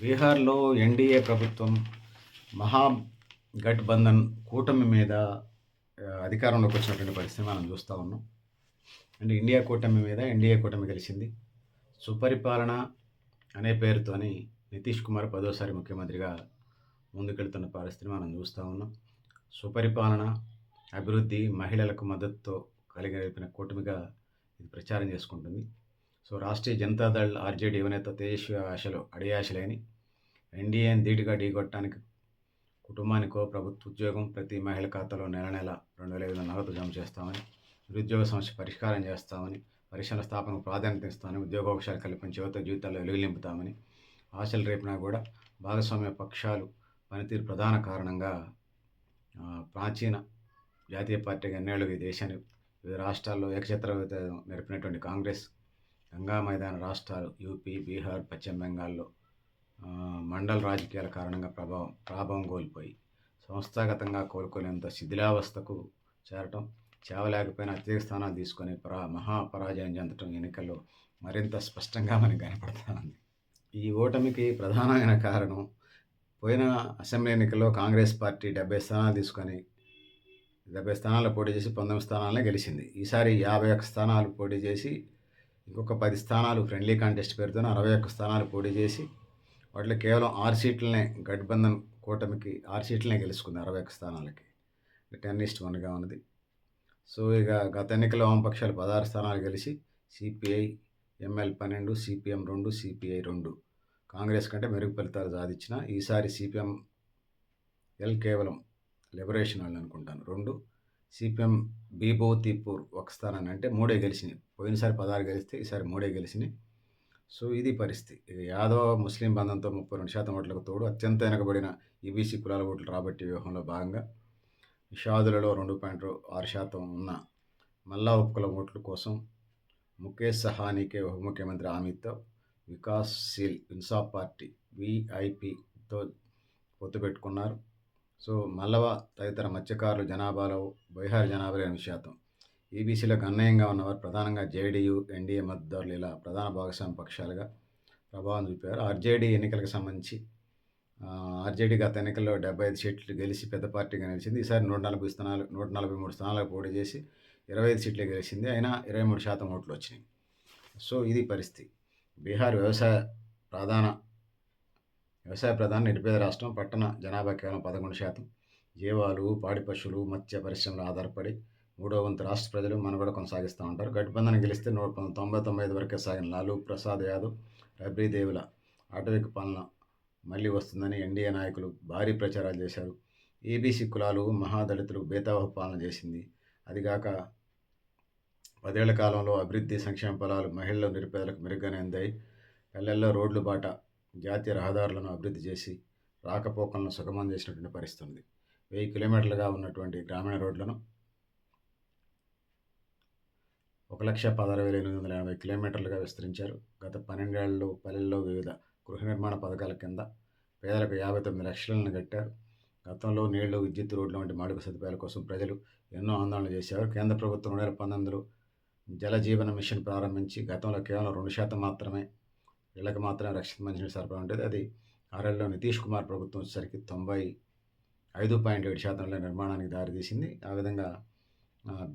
బీహార్లో ఎన్డీఏ ప్రభుత్వం మహాగఠబంధన్ కూటమి మీద అధికారంలోకి వచ్చినటువంటి పరిస్థితి మనం చూస్తూ ఉన్నాం. అంటే ఇండియా కూటమి మీద ఎన్డీఏ కూటమి గెలిచింది. సుపరిపాలన అనే పేరుతోని నితీష్ కుమార్ పదోసారి ముఖ్యమంత్రిగా ముందుకెళ్తున్న పరిస్థితిని మనం చూస్తూ ఉన్నాం. సుపరిపాలన అభివృద్ధి మహిళలకు మద్దతుతో కలిగిన కూటమిగా ఇది ప్రచారం చేసుకుంటుంది. సో రాష్ట్రీయ జనతాదళ్ ఆర్జేడీ అధినేత తేజస్వి ఆశలు అడియాశలేని ఎన్డీఏని ధీటుగా ఢీకొట్టడానికి కుటుంబానికో ప్రభుత్వ ఉద్యోగం ప్రతి మహిళ ఖాతాలో నెల నెల రెండు వేల ఐదు వందల నగదు జమ చేస్తామని నిరుద్యోగ సమస్య పరిష్కారం చేస్తామని పరిశ్రమల స్థాపనకు ప్రాధాన్యత ఇస్తామని ఉద్యోగావకాశాలు కల్పించి యువత జీవితాల్లో వెలుగు నింపుతామని ఆశలు రేపినా కూడా భాగస్వామ్య పక్షాలు పనితీరు ప్రధాన కారణంగా ప్రాచీన జాతీయ పార్టీగా ఎన్నేళ్ళు ఈ దేశాన్ని వివిధ రాష్ట్రాల్లో ఏకఛత్ర నేర్పినటువంటి కాంగ్రెస్ గంగా మైదాన రాష్ట్రాలు యూపీ బీహార్ పశ్చిమ బెంగాల్లో మండల రాజకీయాల కారణంగా ప్రభావం ప్రాభవం కోల్పోయి సంస్థాగతంగా కోలుకోలేంత శిథిలావస్థకు చేరటం చేవలేకపోయిన అత్యధిక స్థానాలు తీసుకొని పరా మహాపరాజయం చెందటం ఎన్నికల్లో మరింత స్పష్టంగా మనకు కనపడుతుంది ఈ ఓటమికి ప్రధానమైన కారణం పోయిన అసెంబ్లీ ఎన్నికల్లో కాంగ్రెస్ పార్టీ డెబ్బై స్థానాలు తీసుకొని డెబ్బై స్థానాలు పోటీ చేసి పంతొమ్మిది స్థానాలనే గెలిచింది. ఈసారి యాభై ఒక్క స్థానాలు పోటీ చేసి ఇంకొక పది స్థానాలు ఫ్రెండ్లీ కాంటెస్ట్ పేరుతో అరవై ఒక్క స్థానాలు పోటీ చేసి వాటిలో కేవలం ఆరు సీట్లనే గఠబంధన్ కూటమికి ఆరు సీట్లనే గెలుచుకుంది అరవై ఒక్క స్థానాలకి. టెన్ ఈస్ట్ వన్గా ఉన్నది. సో ఇక గత ఎన్నికల్లో వామపక్షాలు పదహారు స్థానాలు గెలిచి సిపిఐ ఎంఎల్ పన్నెండు సిపిఎం రెండు సిపిఐ రెండు. కాంగ్రెస్ కంటే మెరుగు ఫలితాలు సాధించిన ఈసారి సిపిఎం ఎల్ కేవలం లిబరేషన్ వాళ్ళు అనుకుంటాను. రెండు సిపిఎం బీభూతిపూర్ ఒక స్థానాన్ని అంటే మూడే గెలిచినాయి. పోయినసారి పదహారు గెలిస్తే ఈసారి మూడే గెలిచినాయి. సో ఇది పరిస్థితి. ఇక యాదవ ముస్లిం బంధంతో ముప్పై రెండు శాతం ఓట్లకు తోడు అత్యంత వెనకబడిన ఈబీసీ కులాల ఓట్లు రాబట్టి వ్యూహంలో భాగంగా నిషాదులలో రెండు పాయింట్ ఆరు శాతం ఉన్న మల్లా ఉపకుల ఓట్ల కోసం ముఖేష్ సహానీకే ఉప ముఖ్యమంత్రి హామీతో వికాస్శీల్ ఇన్సాఫ్ పార్టీ విఐపితో పొత్తు పెట్టుకున్నారు. సో మల్లవ తదితర మత్స్యకారులు జనాభాలో బీహార్ జనాభా ఎనిమిది శాతం. ఈబీసీలకు అన్యాయంగా ఉన్నవారు ప్రధానంగా జేడీయూ ఎన్డీఏ మద్దతుదారులు ఇలా ప్రధాన భాగస్వామ్య పక్షాలుగా ప్రభావం చూపారు. ఆర్జేడీ ఎన్నికలకు సంబంధించి ఆర్జేడీ గత ఎన్నికల్లో డెబ్బై ఐదు సీట్లు గెలిచి పెద్ద పార్టీగా నిలిచింది. ఈసారి నూట నలభై స్థానాలు నూట నలభై మూడు స్థానాలకు పోటీ చేసి ఇరవై ఐదు సీట్లు గెలిచింది. అయినా ఇరవై మూడు శాతం ఓట్లు వచ్చినాయి. సో ఇది పరిస్థితి. బీహార్ వ్యవసాయ ప్రధాన వ్యవసాయ ప్రధాన నిరుపేద రాష్ట్రం పట్టణ జనాభా కేవలం పదకొండు శాతం. జీవాలు పాడి పశువులు మత్స్య పరిశ్రమలు ఆధారపడి మూడో వంతు రాష్ట్ర ప్రజలు మనుగడ కొనసాగిస్తూ ఉంటారు. గఠబంధన్ గెలిస్తే నూట తొంభై తొమ్మిది వరకే సాగిన లాలూ ప్రసాద్ యాదవ్ రబ్రీదేవుల ఆటవిక పాలన మళ్ళీ వస్తుందని ఎన్డీఏ నాయకులు భారీ ప్రచారాలు చేశారు. ఏబీసీ కులాలు మహాదళితులు బేతావ పాలన చేసింది. అదిగాక పదేళ్ళ కాలంలో అభివృద్ధి సంక్షేమ ఫలాలు మహిళలు నిరుపేదలకు మెరుగ్గానే అందాయి. పల్లెల్లో రోడ్లు బాట జాతీయ రహదారులను అభివృద్ధి చేసి రాకపోకలను సుగమం చేసినటువంటి పరిస్థితి ఉంది. వెయ్యి కిలోమీటర్లుగా ఉన్నటువంటి గ్రామీణ రోడ్లను ఒక లక్ష పదహారు వేల ఎనిమిది వందల ఎనభై కిలోమీటర్లుగా విస్తరించారు. గత పన్నెండేళ్ళలో పల్లెల్లో వివిధ గృహ నిర్మాణ పథకాల కింద పేదలకు యాభై తొమ్మిది లక్షలను కట్టారు. గతంలో నీళ్ళు విద్యుత్ రోడ్లు వంటి మౌలిక సదుపాయాల కోసం ప్రజలు ఎన్నో ఆందోళనలు చేశారు కేంద్ర ప్రభుత్వం రెండు వేల పంతొమ్మిదిలో జల జీవన మిషన్ ప్రారంభించి గతంలో కేవలం రెండు శాతం మాత్రమే ఇళ్ళకు మాత్రం రక్షిత మంచినీటి సరఫరా ఉండేది అది ఆరేళ్ళలో నితీష్ కుమార్ ప్రభుత్వం వచ్చేసరికి తొంభై ఐదు పాయింట్ ఏడు శాతంలో నిర్మాణానికి దారితీసింది. ఆ విధంగా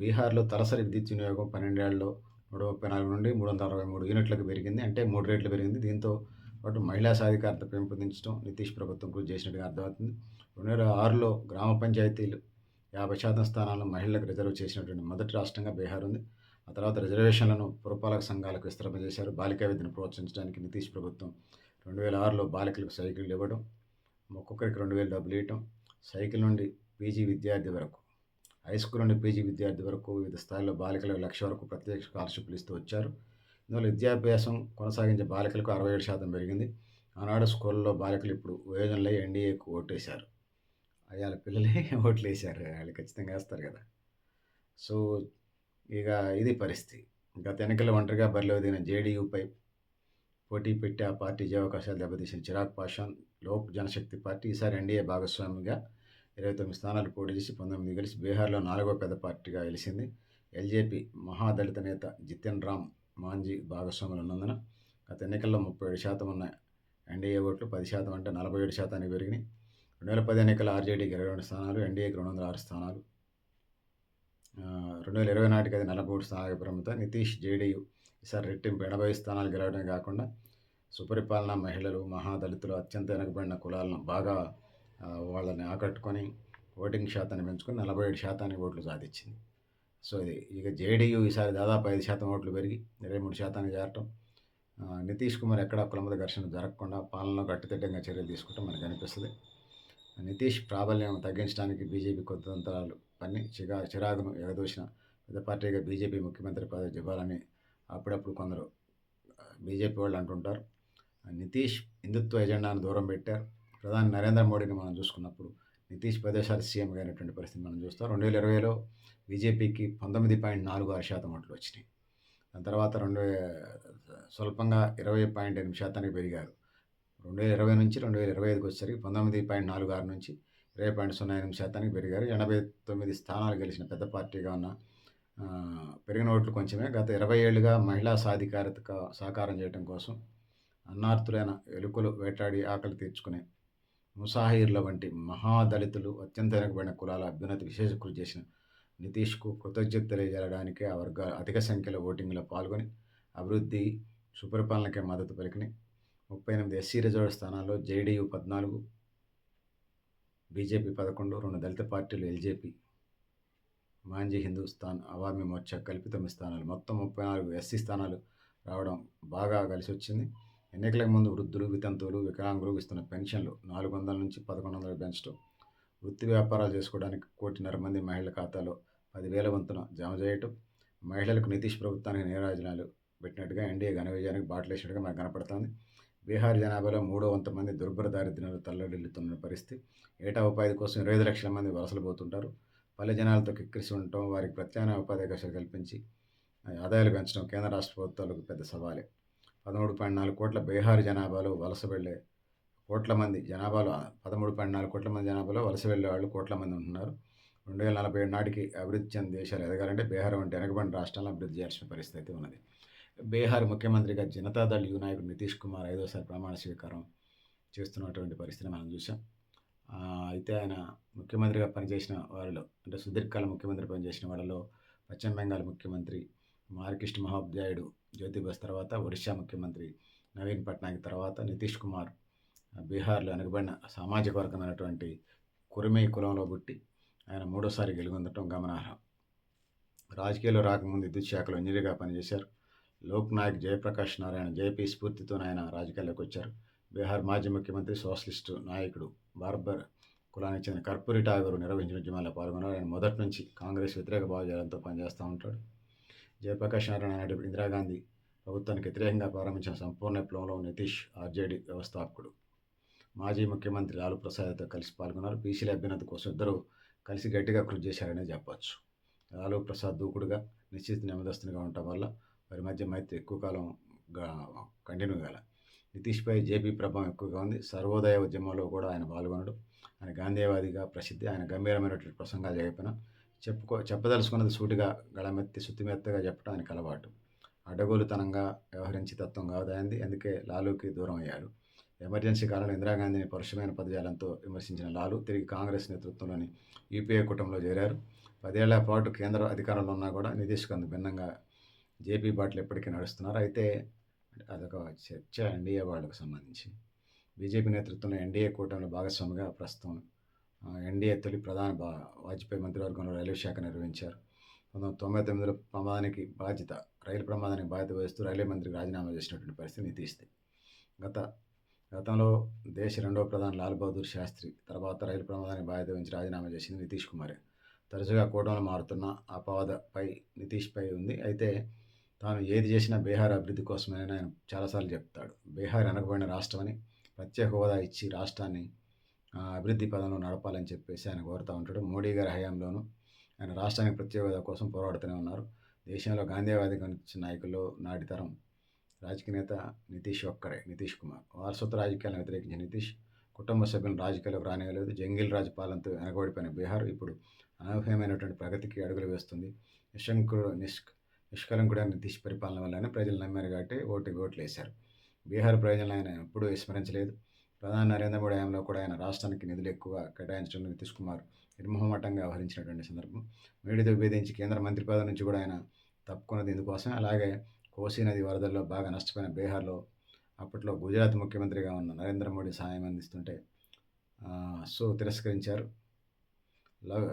బీహార్లో తలసరి విద్యుత్ వినియోగం పన్నెండేళ్ళలో నూట ముప్పై నాలుగు నుండి మూడు వందల అరవై మూడు యూనిట్లకు పెరిగింది. అంటే మూడు రేట్లు పెరిగింది. దీంతో పాటు మహిళా సాధికారత పెంపొందించడం నితీష్ ప్రభుత్వం కృషి చేసినట్టుగా అర్థమవుతుంది. రెండు వేల ఆరులో గ్రామ పంచాయతీలు యాభై శాతం స్థానాలను మహిళలకు రిజర్వ్ చేసినటువంటి మొదటి రాష్ట్రంగా బీహార్ ఉంది. ఆ తర్వాత రిజర్వేషన్లను పురపాలక సంఘాలకు విస్తరింపజేశారు బాలికా విద్యను ప్రోత్సహించడానికి నితీష్ ప్రభుత్వం రెండు వేల ఆరులో బాలికలకు సైకిళ్ళు ఇవ్వడం ఒక్కొక్కరికి రెండు వేలు డబ్బులు ఇవ్వటం సైకిల్ నుండి పీజీ విద్యార్థి వరకు హై స్కూల్ నుండి పీజీ విద్యార్థి వరకు వివిధ స్థాయిలో బాలికల లక్ష వరకు ప్రత్యేక స్కాలర్షిప్లు ఇస్తూ వచ్చారు. ఇందువల్ల విద్యాభ్యాసం కొనసాగించే బాలికలకు అరవై ఏడు శాతం పెరిగింది. ఆనాడు స్కూల్లో బాలికలు ఇప్పుడు వయోజనులై ఎన్డీఏకు ఓటేశారు. అయ్యాల పిల్లలే ఓట్లు వేశారు వాళ్ళు ఖచ్చితంగా వేస్తారు కదా. సో ఇక ఇది పరిస్థితి. గత ఎన్నికల ఒంటరిగా బరిలో దిగిన జేడీయూపై పోటీ పెట్టి ఆ పార్టీ అవకాశాలు దెబ్బతీసిన చిరాగ్ పాషాన్ లోక్ జనశక్తి పార్టీ ఈసారి ఎన్డీఏ భాగస్వామిగా ఇరవై తొమ్మిది స్థానాలు పోటీ చేసి పంతొమ్మిది గెలిచి బీహార్లో నాలుగో పెద్ద పార్టీగా గెలిచింది. ఎల్జేపీ మహాదళిత నేత జితెన్ రామ్ మాంజీ భాగస్వాములు ఉన్నందున గత ఎన్నికల్లో ముప్పై ఏడు శాతం ఉన్న ఎన్డీఏ ఓట్లు పది శాతం అంటే నలభై ఏడు శాతానికి పెరిగినాయి. రెండు వేల పది ఎన్నికల ఆర్జేడీకి ఇరవై రెండు స్థానాలు ఎన్డీఏకి రెండు వందల ఆరు స్థానాలు. రెండు వేల ఇరవై నాటికి అది నలభై మూడు స్థానాలకు పరిమితం నితీష్ జేడీయూ ఈసారి రెట్టింపు ఎనభై స్థానాలు గెలవడమే కాకుండా సుపరిపాలన మహిళలు మహాదళితులు అత్యంత వెనుకబడిన కులాలను బాగా వాళ్ళని ఆకట్టుకొని ఓటింగ్ శాతాన్ని పెంచుకొని నలభై ఏడు శాతానికి ఓట్లు సాధించింది. సో ఇది ఇక జేడీయూ ఈసారి దాదాపు ఐదు శాతం ఓట్లు పెరిగి ఇరవై మూడు శాతానికి చేరటం. నితీష్ కుమార్ ఎక్కడ కులమత ఘర్షణ జరగకుండా పాలనలో గట్టిదిడ్డంగా చర్యలు తీసుకుంటాం మనకు అనిపిస్తుంది. నితీష్ ప్రాబల్యం తగ్గించడానికి బీజేపీ కొత్త తంత్రాలు పని చిరా చిరాకును ఎగదోసిన పెద్ద పార్టీగా బీజేపీ ముఖ్యమంత్రి పదవి ఇవ్వాలని అప్పుడప్పుడు కొందరు బీజేపీ వాళ్ళు అంటుంటారు. నితీష్ హిందుత్వ ఎజెండాను దూరం పెట్టారు. ప్రధాని నరేంద్ర మోడీని మనం చూసుకున్నప్పుడు నితీష్ ప్రదేశాలు సీఎంగా అయినటువంటి పరిస్థితి మనం చూస్తాం. రెండు వేల ఇరవైలో బీజేపీకి పంతొమ్మిది పాయింట్ నాలుగు ఆరు శాతం ఓట్లు వచ్చినాయి. దాని తర్వాత రెండు స్వల్పంగా ఇరవై పాయింట్ ఎనిమిది శాతానికి పెరిగారు. రెండు వేల ఇరవై నుంచి రెండు వేల ఇరవై ఐదుకి వచ్చేసరికి పంతొమ్మిది పాయింట్ నాలుగు ఆరు నుంచి ఇరవై పాయింట్ సున్నా ఎనిమిది శాతానికి పెరిగారు. ఎనభై తొమ్మిది స్థానాలు గెలిచిన పెద్ద పార్టీగా ఉన్న పెరిగిన ఓట్లు కొంచెమే. గత ఇరవై ఏళ్ళుగా మహిళా సాధికారత సహకారం చేయడం కోసం అన్నార్థులైన ఎలుకలు వేటాడి ఆకలి తీర్చుకునే ముసాహీర్ల వంటి మహాదళితులు అత్యంత వెనుకబడిన కులాల అభ్యున్నతి విశేష కృషి చేసిన నితీష్కు కృతజ్ఞత తెలియజేయడానికి ఆ వర్గాలు అధిక సంఖ్యలో ఓటింగ్లో పాల్గొని అభివృద్ధి సుపరిపాలనకే మద్దతు పలికినాయి ముప్పై ఎనిమిది ఎస్సీ రిజర్వ్ స్థానాల్లో జేడీయూ పద్నాలుగు బీజేపీ పదకొండు రెండు దళిత పార్టీలు ఎల్జేపీ మాంజీ హిందూస్థాన్ అవామీ మోర్చా కలిపి తొమ్మిది స్థానాలు. మొత్తం ముప్పై నాలుగు ఎస్సీ స్థానాలు రావడం బాగా కలిసి వచ్చింది ఎన్నికలకు ముందు వృద్ధులు వితంతువులు వికలాంగులు ఇస్తున్న పెన్షన్లు నాలుగు వందల నుంచి పదకొండు వందలు పెంచడం వృత్తి వ్యాపారాలు చేసుకోవడానికి కోటిన్నర మంది మహిళల ఖాతాలో పదివేల వంతున జమ చేయటం మహిళలకు నితీష్ ప్రభుత్వానికి నేరాజనాలు పెట్టినట్టుగా ఎన్డీఏ ఘన విజయానికి బాటలేసినట్టుగా మనకు కనపడుతుంది. బీహార్ జనాభాలో మూడో వంత మంది దుర్భర దారిద్ర్యంలో తల్లడిల్లుతున్న పరిస్థితి. ఏటా ఉపాధి కోసం ఇరవై ఐదు లక్షల మంది వలసలు పోతుంటారు. పల్లె జనాలతో కిక్కిరిసి ఉండటం వారికి ప్రత్యామ్నాయ ఉపాధి అవకాశాలు కల్పించి ఆదాయాలు పెంచడం కేంద్ర రాష్ట్ర ప్రభుత్వాలకు పెద్ద సవాలే. పదమూడు పాయింట్ నాలుగు కోట్ల బీహార్ జనాభాలో వలస వెళ్ళే కోట్ల మంది జనాభాలో పదమూడు పాయింట్ నాలుగు కోట్ల మంది జనాభాలో వలస వెళ్ళే వాళ్ళు కోట్ల మంది ఉంటున్నారు. రెండు వేల నలభై ఏడు నాటికి అభివృద్ధి చెందిన దేశాలు ఎదగాలంటే బీహార్ వంటి వెనకబడిన రాష్ట్రాలను అభివృద్ధి చేయాల్సిన పరిస్థితి ఉన్నది. బీహార్ ముఖ్యమంత్రిగా జనతాదళ్ యువ నాయకుడు నితీష్ కుమార్ ఐదోసారి ప్రమాణ స్వీకారం చేస్తున్నటువంటి పరిస్థితిని మనం చూసాం అయితే ఆయన ముఖ్యమంత్రిగా పనిచేసిన వారిలో అంటే సుదీర్ఘకాల ముఖ్యమంత్రి పనిచేసిన వాళ్ళలో పశ్చిమ బెంగాల్ ముఖ్యమంత్రి మార్కిస్ట్ మహోపాధ్యాయుడు జ్యోతి బస్ తర్వాత ఒడిశా ముఖ్యమంత్రి నవీన్ పట్నాయక్ తర్వాత నితీష్ కుమార్ బీహార్లో వెనుకబడిన సామాజిక వర్గమైనటువంటి కురిమే కులంలో పుట్టి ఆయన మూడోసారి గెలుగొందటం గమనార్హం. రాజకీయాల్లో రాకముందు విద్యుత్ శాఖలో ఇంజనీర్గా పనిచేశారు. లోక్నాయక్ జయప్రకాష్ నారాయణ జేపీ స్ఫూర్తితో ఆయన రాజకీయాల్లోకి వచ్చారు. బీహార్ మాజీ ముఖ్యమంత్రి సోషలిస్టు నాయకుడు బార్బర్ కులానికి చెందిన కర్పూరి ఠాగూర్ నిర్వహించిన ఉద్యమాల్లో పాల్గొన్నారు. ఆయన మొదటి నుంచి కాంగ్రెస్ వ్యతిరేక భావజాలంతో పనిచేస్తూ ఉంటాడు. జయప్రకాష్ నారాయణ నాయుడు ఇందిరాగాంధీ ప్రభుత్వానికి వ్యతిరేకంగా ప్రారంభించిన సంపూర్ణ విప్లవంలో నితీష్ ఆర్జేడీ వ్యవస్థాపకుడు. మాజీ ముఖ్యమంత్రి లాలూ ప్రసాద్తో కలిసి పాల్గొన్నారు. బీసీల అభ్యున్నతి కోసం ఇద్దరు కలిసి గట్టిగా కృషి చేశారనే చెప్పచ్చు. లాలూ ప్రసాద్ దూకుడుగా నిశ్చిత నెమ్మదస్తునిగా ఉండటం వల్ల వారి మధ్య మైత్రి ఎక్కువ కాలం కంటిన్యూ కాల. నితీష్పై జేపీ ప్రభావం ఎక్కువగా ఉంది. సర్వోదయ ఉద్యమంలో కూడా ఆయన పాల్గొనడు ఆయన గాంధీవాదిగా ప్రసిద్ధి ఆయన గంభీరమైనటువంటి ప్రసంగాలు చెప్పిన చెప్పుకో చెప్పదలుచుకున్నది సూటిగా గళమెత్తి శుతిమెత్తగా చెప్పడం ఆయనకు అలవాటు అడ్డగోలుతనంగా వ్యవహరించి తత్వం కాదాయింది అందుకే లాలూకి దూరం అయ్యాడు. ఎమర్జెన్సీ కాలంలో ఇందిరాగాంధీని పరుషమైన పదజాలంతో విమర్శించిన లాలు తిరిగి కాంగ్రెస్ నేతృత్వంలోని యూపీఏ కూటమిలో చేరారు. పదేళ్ళ పాటు కేంద్ర అధికారంలో ఉన్నా కూడా నితీష్కు అందు భిన్నంగా జేపీ బాటలు ఎప్పటికీ నడుస్తున్నారు. అయితే అదొక చర్చ ఎన్డీఏ వాళ్ళకు సంబంధించి. బీజేపీ నేతృత్వంలో ఎన్డీఏ కూటమిలో భాగస్వామిగా ప్రస్తుతం ఎన్డీఏ తొలి ప్రధాన బా వాజ్పేయి మంత్రివర్గంలో రైల్వే శాఖ నిర్వహించారు. పంతొమ్మిది తొంభై తొమ్మిదిలో ప్రమాదానికి బాధ్యత రైలు ప్రమాదానికి బాధ్యత వహిస్తూ రైల్వే మంత్రికి రాజీనామా చేసినటువంటి పరిస్థితి నితీష్ది. గత గతంలో దేశ రెండవ ప్రధాని లాల్ బహదూర్ శాస్త్రి తర్వాత రైలు ప్రమాదానికి బాధ్యత వహించి రాజీనామా చేసింది నితీష్ కుమారే. తరచుగా కూటమిలో మారుతున్న అపవాదపై నితీష్పై ఉంది. అయితే తాను ఏది చేసినా బీహార్ అభివృద్ధి కోసమే ఆయన చాలాసార్లు చెప్తాడు. బీహార్ వెనకబడిన రాష్ట్రమని ప్రత్యేక హోదా ఇచ్చి రాష్ట్రాన్ని అభివృద్ధి పదంలో నడపాలని చెప్పేసి ఆయన కోరుతూ ఉంటాడు. మోడీ గారి హయాంలోనూ ఆయన రాష్ట్రానికి ప్రత్యేక హోదా కోసం పోరాడుతూనే ఉన్నారు. దేశంలో గాంధీవాది కనిపించిన నాయకుల్లో నాటి తరం రాజకీయ నేత నితీష్ ఒక్కడే నితీష్ కుమార్. వారసత్వ రాజకీయాలను వ్యతిరేకించిన నితీష్ కుటుంబ సభ్యులను రాజకీయాలకు రానివ్వలేదు. జంగిల్ రాజు పాలనతో వెనకబడిపోయిన బీహార్ ఇప్పుడు అనూహ్యమైనటువంటి ప్రగతికి అడుగులు వేస్తుంది. నిశంకుడు నిష్క్ నిష్కలంకుడైన నితీష్ పరిపాలన వల్లనే ప్రజలు నమ్మారు కాబట్టి ఓటు ఓట్లు వేశారు బీహార్ ప్రయోజనాలు ఆయన ఎప్పుడూ విస్మరించలేదు. ప్రధాని నరేంద్ర మోడీ హయాంలో కూడా ఆయన రాష్ట్రానికి నిధులు ఎక్కువ కేటాయించడం నితీష్ కుమార్ నిర్మోహమాటంగా వ్యవహరించినటువంటి సందర్భం. మోడీతో విభేదించి కేంద్ర మంత్రి పదవి నుంచి కూడా ఆయన తప్పుకున్నది ఇందుకోసం అలాగే కోసీ నది వరదల్లో బాగా నష్టపోయిన బీహార్లో అప్పట్లో గుజరాత్ ముఖ్యమంత్రిగా ఉన్న నరేంద్ర మోడీ సహాయం అందిస్తుంటే సో తిరస్కరించారు. లవ్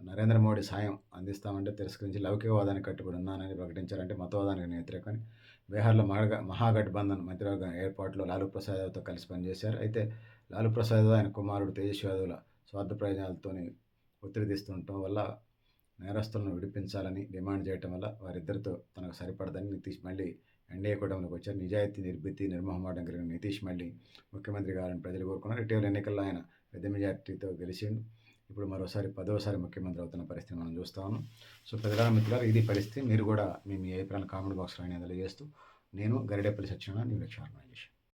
నరేంద్ర మోడీ సాయం అందిస్తామంటే తిరస్కరించి లౌకికవాదానికి కట్టుబడి ఉన్నానని ప్రకటించారంటే మతవాదానికి నేను వ్యతిరేకని బీహార్లో మహాగ మహాగఠబంధన్ మంత్రివర్గం ఏర్పాటులో లాలూ ప్రసాద్ యాదవ్తో కలిసి పనిచేశారు. అయితే లాలూ ప్రసాద్ యాదవ్ ఆయన కుమారుడు తేజస్వి యాదవ్ల స్వార్థ ప్రయోజనాలతోని ఒత్తిడి తీస్తుండటం వల్ల నేరస్తులను విడిపించాలని డిమాండ్ చేయటం వల్ల వారిద్దరితో తనకు సరిపడదని నితీష్ మళ్ళీ ఎన్డీఏ కూటమిలోకి వచ్చారు. నిజాయితీ నిర్భీతి నిర్మోహమాటం కలిగిన నితీష్ మళ్ళీ ముఖ్యమంత్రి గారని ప్రజలు కోరుకున్నారు. ఇటీవల ఎన్నికల్లో ఆయన పెద్ద మెజార్టీతో గెలిచిండు. ఇప్పుడు మరోసారి పదోసారి ముఖ్యమంత్రి అవుతున్న పరిస్థితి మనం చూస్తాము సో ప్రజల మిత్రులారు ఇది పరిస్థితి. మీరు కూడా మీ మీ అభిప్రాయాలు కామెంట్ బాక్స్లో అనేది తెలియజేస్తూ నేను గరిడేపల్లి సత్యనారాయణ న్యూ లక్ష్మీ చేశాను